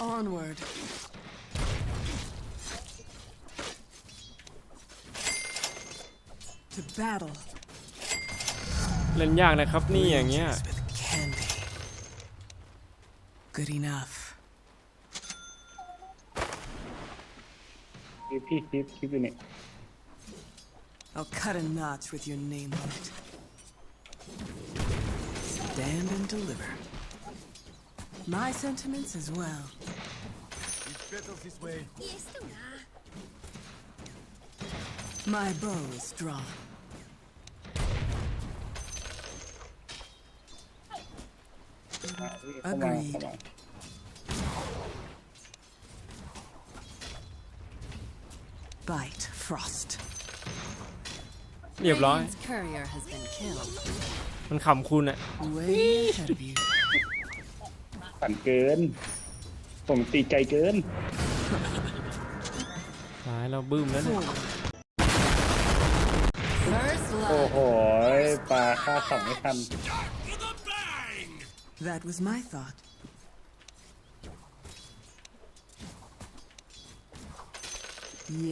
Onward. To battle เล่นยากนะครับนี่อย่างเงี้ย ranges with candy. Good enough. คลิปพี่คลิปคลิปอยู่นี่ I'll cut a notch with your name on it. Stand and deliver. My sentiments as well. My bow is drawn. À, เข้ามา Agreed. เข้ามา Bite frost. เรียบร้อย Radiant's courier has been killed. มันขำคุณอะ Way ahead of you. ปั่นเกิน ผมตีใจเกินตายเราบึ้มแล้วเนี่ย Forward. First โอ้ love. โหปลาค่าสองไม่ทัน That was my thought.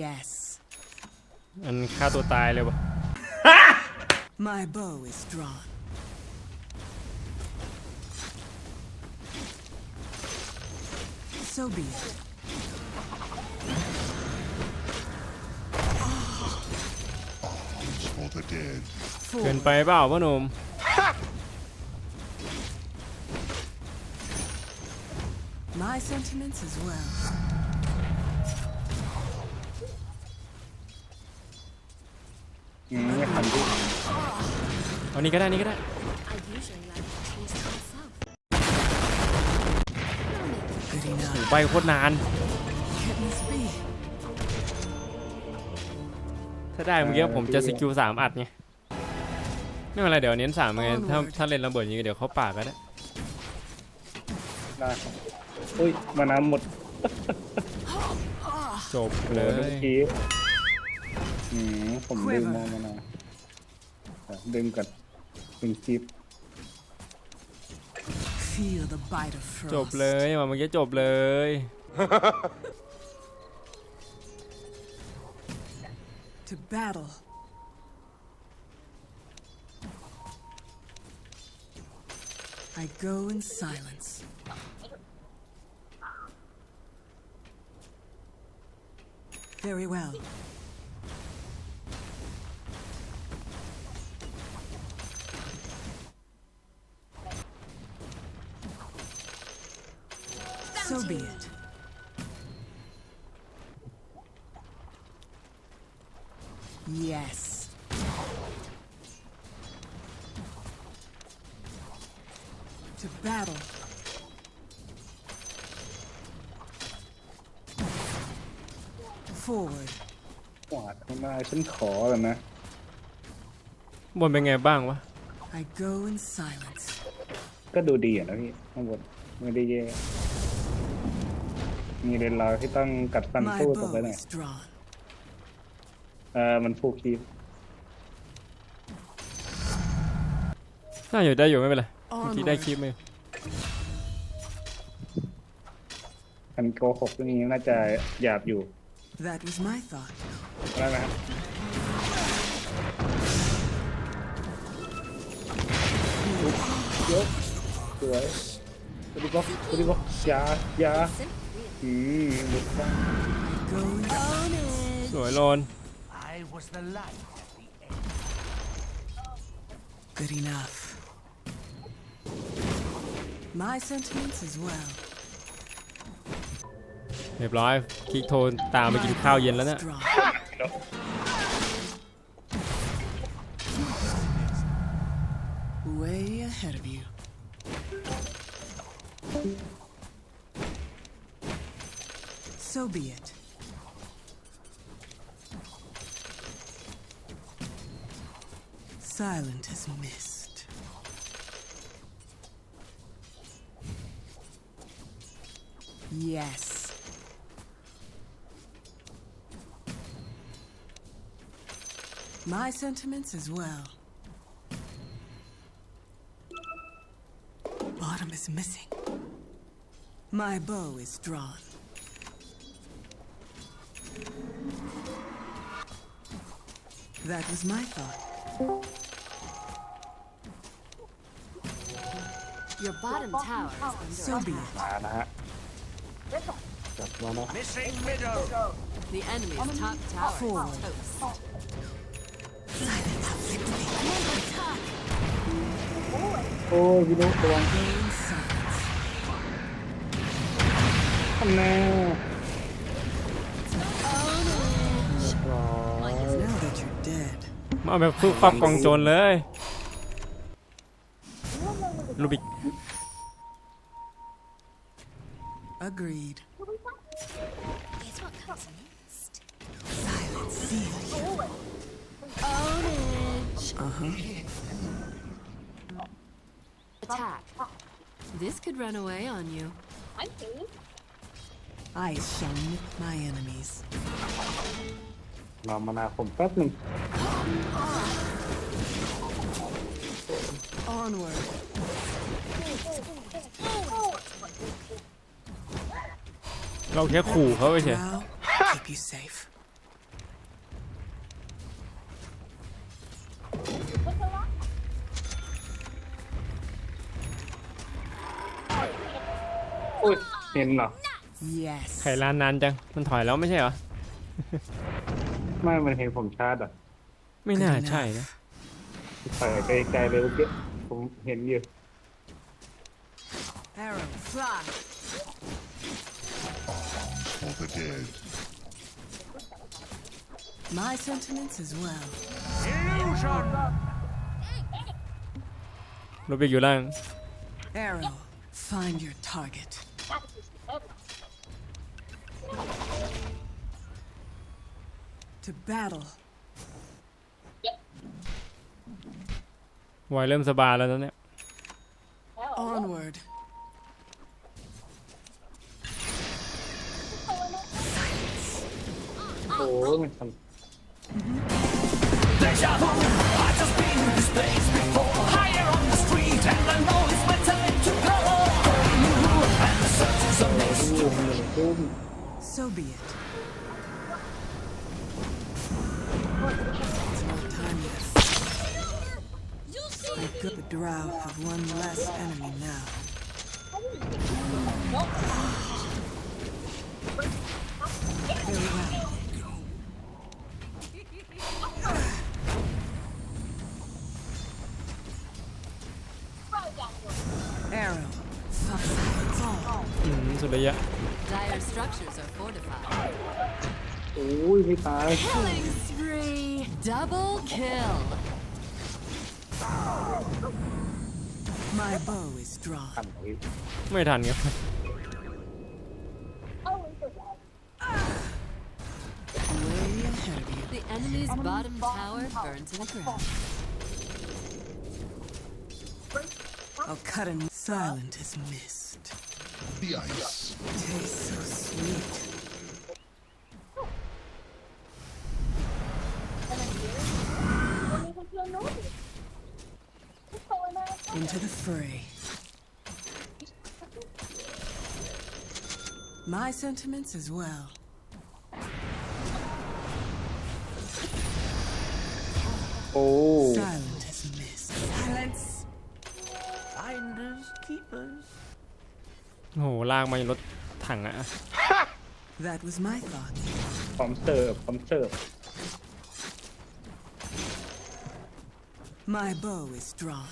Yes. มันฆ่าตัวตายเลยวะ My bow is drawn. So be it. for the dead. เกิน Forward. ไปเปล่าพ่อหนุ่ม My sentiments as well. อืมไม่ทันพี่เอานี่ก็ได้นี่ก็ได้ ไปโคตรนาน Let me speak. ถ้าได้เมื่อกี้ผมจะสกิลสามอัดไงไม่เป็นไรเดี๋ยวเน้นสามไงถ้าถ้าเล่นระเบิดอย่างงี้เดี๋ยวเขาปากก็ได้ได้ครับอุ้ยมาน้ำหมดจบโอ้เลโหลูกยคีบอืมผมดึงมองมานาวอะดึงกับดึงคลิป Feel the bite of จบ frost. เลยมาเมื่อกี้จบเลย To battle. I go in silence. Very be it. Yes. To battle. Forward. หวาดข้างหน้าฉันขอแล้วนะ บนเป็นไงบ้างวะ I go in silence. ก็ดูดีอ่ะนะพี่ข้างบนไม่ได้แย่ มีเรนเราที่ต้องกัดฟัน My สู้ต่อไป bow หน่อย is drawn. เออมันฟูลคีบน่าอยู่ได้อยู่ไม่เป็นไรเมื่อกี้ได้ Onward. คลิปไหมอันโกหกเรื่องนี้น่าจะหยาบอยู่ That was my thought. ได้ไหมครับยกสวยสวัสดีครับสวัสดีครับยายา อืมลุกบ้าง Go in สวยโลน I was the light at the end. Good enough. My sentiments as well. เรียบร้อยคลิกโทนตามไปกินข้าวเย็นแล้วเนี่ย Strong. Way ahead of you. So be it. Silent as mist. Yes. My sentiments as well. Bottom is missing. My bow is drawn. That was my thought. Your bottom tower is under attack. Missing middle. The enemy's top tower is toast. Silence. Oh, we don't belong. Gain. Oh no. มาเอาแบบฟึกฟักกองโจรเลยลูบิก agreed. Guess what comes next? Silence seal you. Ownage. Uh-huh. Attack. This could run away on you. I shall nip my enemies. รอมานาผมแป๊บหนึ่ง Onward. เราแค่ขู่เขาไปเฉย Drow, keep you safe. โอ้ยเห็นเหรอ Yes. ไข่ลานนานจัง มันถอยแล้วไม่ใช่เหรอ ไม่มันเห็นผมชาร์จอะไม่น่าใช่นะถอยไปไกลเลยเมื่อกี้ผมเห็นอยู่ Arrow, fly. for the dead. My sentiments as well. Illusion. ลูบิกอยู่ล่าง Arrow, find your target. To battle. วอยเริ่มสบายแล้วตอนเนี้ย Onward. โอ้ยมันท So be it. The good Drow have one less enemy now. Very well. Arrow. Silence all. อืมสุดระยะ Dire structures are fortified. ำโอ้ยไม่ตาย Killing spree. Double kill. My bow is drawn. ทันไหน ไม่ทันครับ Way ahead of you. The enemy's bottom tower burned to the ground. I'll cut and silent as mist. The ice. Tastes so sweet. Into the fray. My sentiments as well. Oh. Silent as mist. Silence. Finders, keepers. โอ้โหลากมาในรถถังอะ That was my thought. พร้อมเสิร์ฟพร้อมเสิร์ฟ My bow is drawn.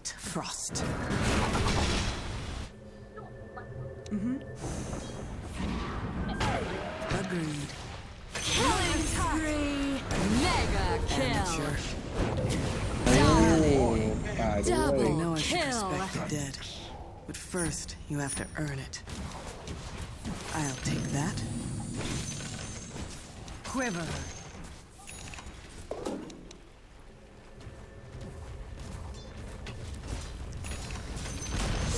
Great Frost. Mm-hmm. Agreed. Killing spree! Mega kill! Double, Double know I kill! respect the dead, but first you have to earn it. I'll take that. Quiver.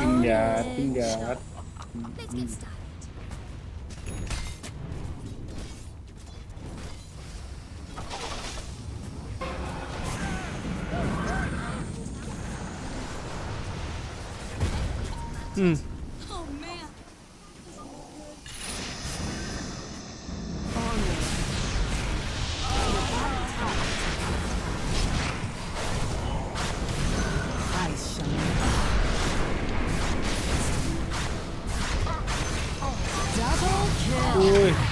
Tinggal, tinggal. Hmm.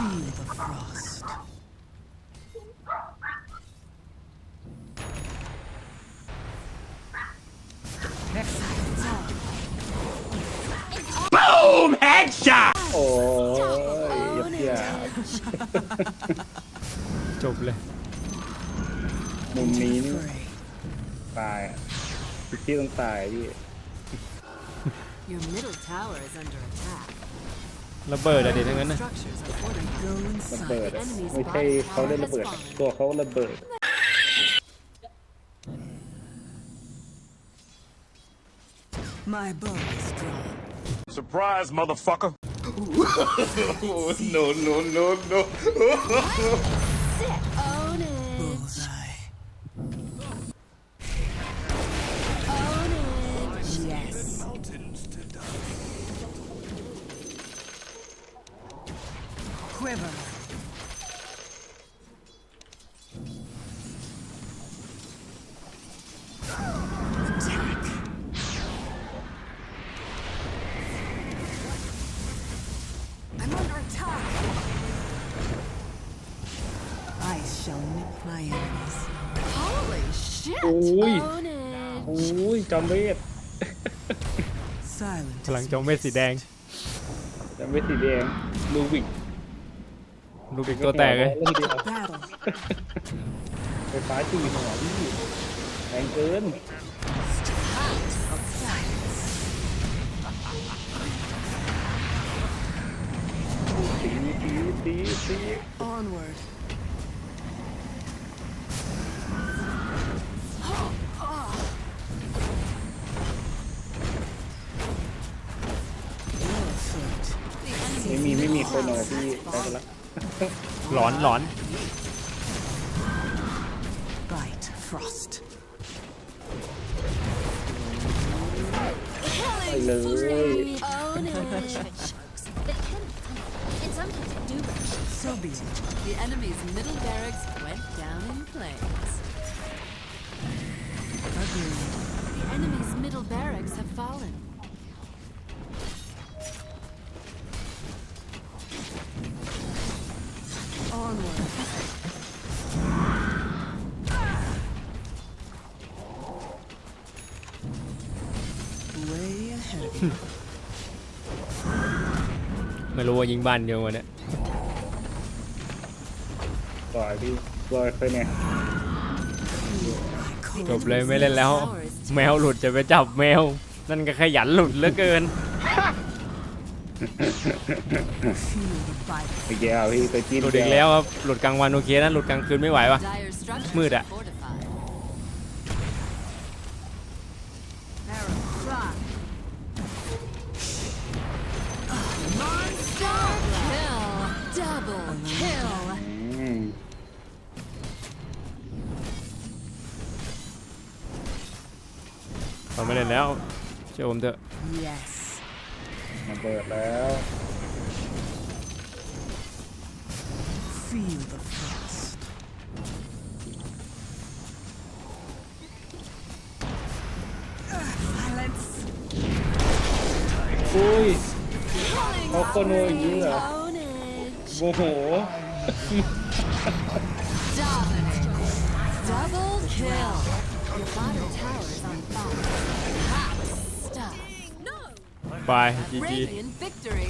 Feel the Frost. Feel the frost. Silence all. โอ้ยอย่าอย่า จบเลย มุมนี้นี่ Fray. ตายอะพี่ต้องตายพี่ Your middle tower is under attack. ระเบิดอะเดี๋ยวทั้งนั้นนะ Structures are fortified. Go ระเบิด inside. อะไม่ใช่เขาได้ระเบิดตัวเขาระเบิด My bow is drawn. Surprise, motherfucker. no no no no Holy shit. Ui. Own it. โอ้ยจอมเวท Silent. พลัง is จอมเวทสีแดง จอมเวทสีแดงลูวิก ลูกอีกตัวแตกเลยเล่นเดียว Battle. ไฟฟ้าจีหัวพี่แรงเกิน ตีตีตีตี Onward. Barefoot. ไม่มีไม่มีคนเอาพี่ได้ไปละ หลอนหลอน Bite. Frost. ไปเลย Own it. They can be funny, and sometimes they do rush. So be it. The enemy's middle barracks went down in flames. Agreed. The enemy's middle barracks have fallen. ไม่รู้ว่ายิงบ้านเดียววันเนี่ยปล่อยพี่ปล่อยไปเนี่ย จบเลยไม่เล่นแล้ว แมวหลุดจะไปจับแมว นั่นก็ขยันหลุดเหลือเกิน ไปแก้วพี่ไปจิ้มหลุดอีกแล้วครับ หลุดกลางวันโอเคนะ หลุดกลางคืนไม่ไหววะ Dire structures Mưa đã. are fortified. Monster kill. Double kill. อืมเราไม่เล่นแล้ว เชื่อผมเถอะ Yes. มาเปิดแล้ว Feel the frost. Silence. อุ้ยเขาคนโวยอย่างนี้เหรอ Ownage. โมโห Dominate. Double kill. Your bottom tower is on fire. Hot stuff.